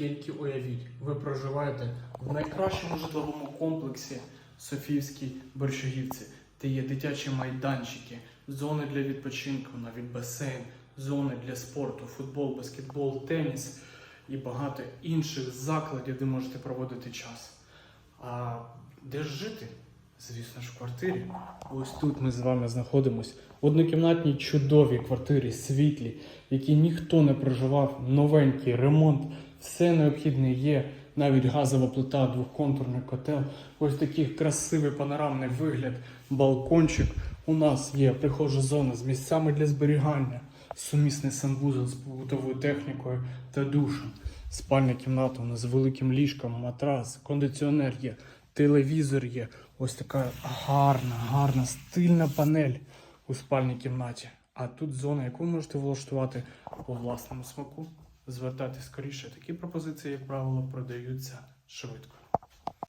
Тільки уявіть, ви проживаєте в найкращому житловому комплексі Софіївській Борщагівці, де є дитячі майданчики, зони для відпочинку, навіть басейн, зони для спорту, футбол, баскетбол, теніс і багато інших закладів, де можете проводити час. А де ж жити? Звісно ж, в квартирі. Ось тут ми з вами знаходимось в однокімнатній чудовій квартирі, світлі, в якій ніхто не проживав, новенький ремонт, все необхідне є, навіть газова плита, двохконтурний котел. Ось такий красивий панорамний вигляд, балкончик. У нас є прихожа зона з місцями для зберігання, сумісний санвузол з побутовою технікою та душем. Спальня кімната у нас з великим ліжком, матрас, кондиціонер є, телевізор є. Ось така гарна, гарна, стильна панель у спальній кімнаті. А тут зона, яку можете влаштувати по власному смаку. Звертайтесь скоріше. Такі пропозиції, як правило, продаються швидко.